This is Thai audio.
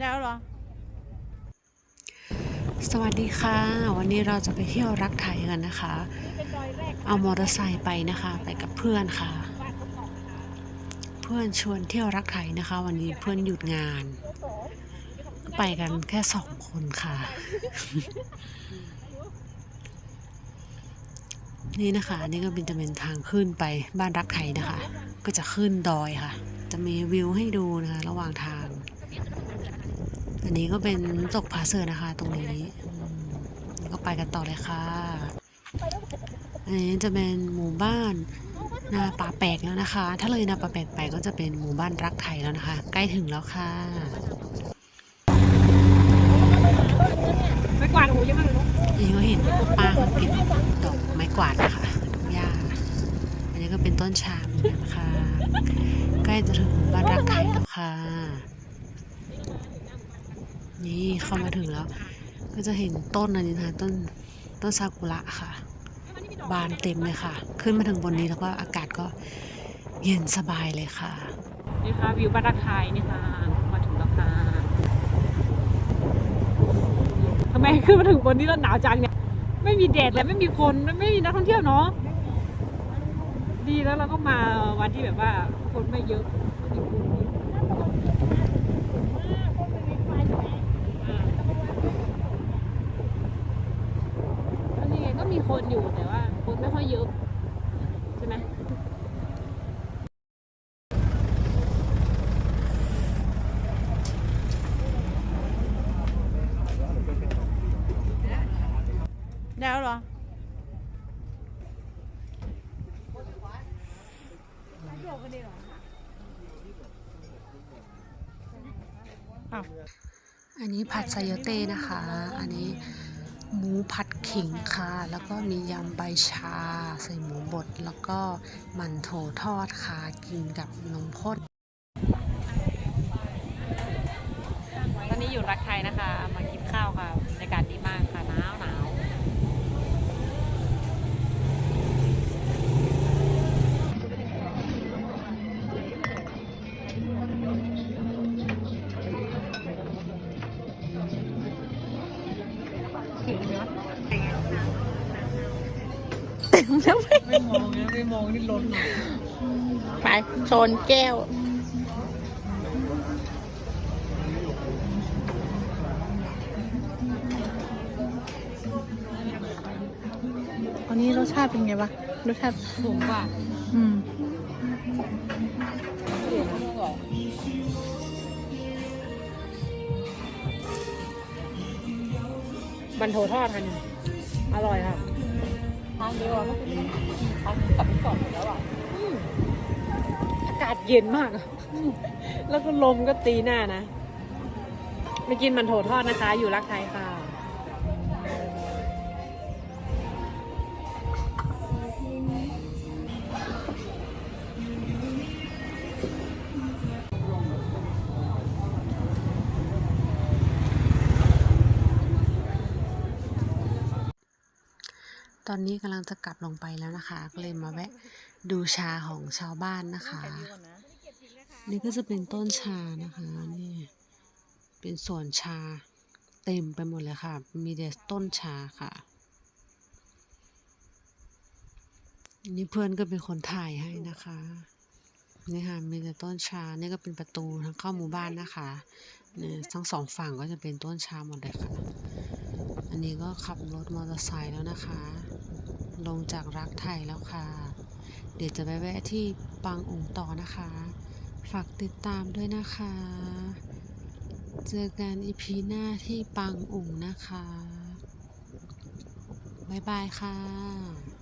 แล้วเหรอ สวัสดีค่ะ วันนี้เราจะไปเที่ยวรักไทยกันนะคะ เอามอเตอร์ไซค์ไปนะคะ ไปกับเพื่อนค่ะ เพื่อนชวนเที่ยวรักไทยนะคะ วันนี้เพื่อนหยุดงาน ไปกันแค่สองคนค่ะ นี่นะคะอันนี่ก็เป็นจะเป็นทางขึ้นไปบ้านรักไทยนะคะ ก็จะขึ้นดอยค่ะ จะมีวิวให้ดูนะคะ ระหว่างทาง อันนี้ก็เป็นตกผาเสือนะคะ ตรงนี้ก็ไปกันต่อเลยค่ะอันนี้จะเป็นหมู่บ้านนาป่าแปลกแล้วนะคะ ถ้าเลยนาป่าแปลกไปก็จะเป็นหมู่บ้านรักไทยแล้วนะคะ ใกล้ถึงแล้วค่ะไม่กวาดหูยังไงลูกอันนี้ก็เห็นป้าเขาเก็บดอกไม้กวาดนะคะหญ้าอันนี้ก็เป็นต้นชามเหมือนกันค่ะใกล้จะถึงหมู่บ้านรักไทยแล้วค่ะ นี่เข้ามาถึงแล้ว ก็จะเห็นต้นอันนี้นะคะต้นต้นซากุระค่ะ บานเต็มเลยค่ะ ขึ้นมาถึงบนนี้แล้วก็อากาศก็เย็นสบายเลยค่ะ นี่ค่ะวิวบ้านรักไทยนี่ค่ะมาถึงแล้วค่ะทำไมขึ้นมาถึงบนนี้แล้วหนาวจังเนี่ยไม่มีแดดเลยไม่มีคนไม่มีนักท่องเที่ยวเนาะดีแล้วเราก็มาวันที่แบบว่าคนไม่เยอะอันนี้ไงก็มี คนอยู่แต่ว่า คนไม่ค่อยเยอะใช่ไหมแล้วเหรออ้าวอันนี้ผัดไซโยเต้นะคะ อันนี้ หมูผัดขิงค่ะ แล้วก็มียำใบชา ใส่หมูบด แล้วก็มันโถทอดค่ะ กินกับนมข้น ตอนนี้อยู่รักไทยนะคะ มากินข้าวค่ะ แล้วไม่มองนะไม่มองนี่ล้นไปโซนแก้ว อันนี้รสชาติเป็นไงวะรสชาติสูงกว่า อืมบันโถทอดค่ะเนี่ยอร่อยค่ะ ทานเดียวอะทานกลับไปก่อนแล้วอะอืมอากาศเย็นมากอะอืมแล้วก็ลมก็ตีหน้านะไปกินมันโถทอดนะคะ อยู่รักไทยค่ะ ตอนนี้กำลังจะกลับลงไปแล้วนะคะ ก็เลยมาแวะดูชาของชาวบ้านนะคะ นี่ก็จะเป็นต้นชานะคะนี่เป็นสวนชาเต็มไปหมดเลยค่ะ มีแต่ต้นชาค่ะ นี่เพื่อนก็เป็นคนถ่ายให้นะคะนี่ค่ะมีแต่ต้นชา นี่ก็เป็นประตูทางเข้าหมู่บ้านนะคะเนี่ยทั้งสองฝั่งก็จะเป็นต้นชาหมดเลยค่ะ อันนี้ก็ขับรถมอเตอร์ไซค์แล้วนะคะ ลงจากรักไทยแล้วค่ะ เดี๋ยวจะไปแวะที่ปางอุ๋งต่อนะคะ ฝากติดตามด้วยนะคะ เจอกันอีพีหน้าที่ปางอุ๋งนะคะ บ๊ายบายค่ะ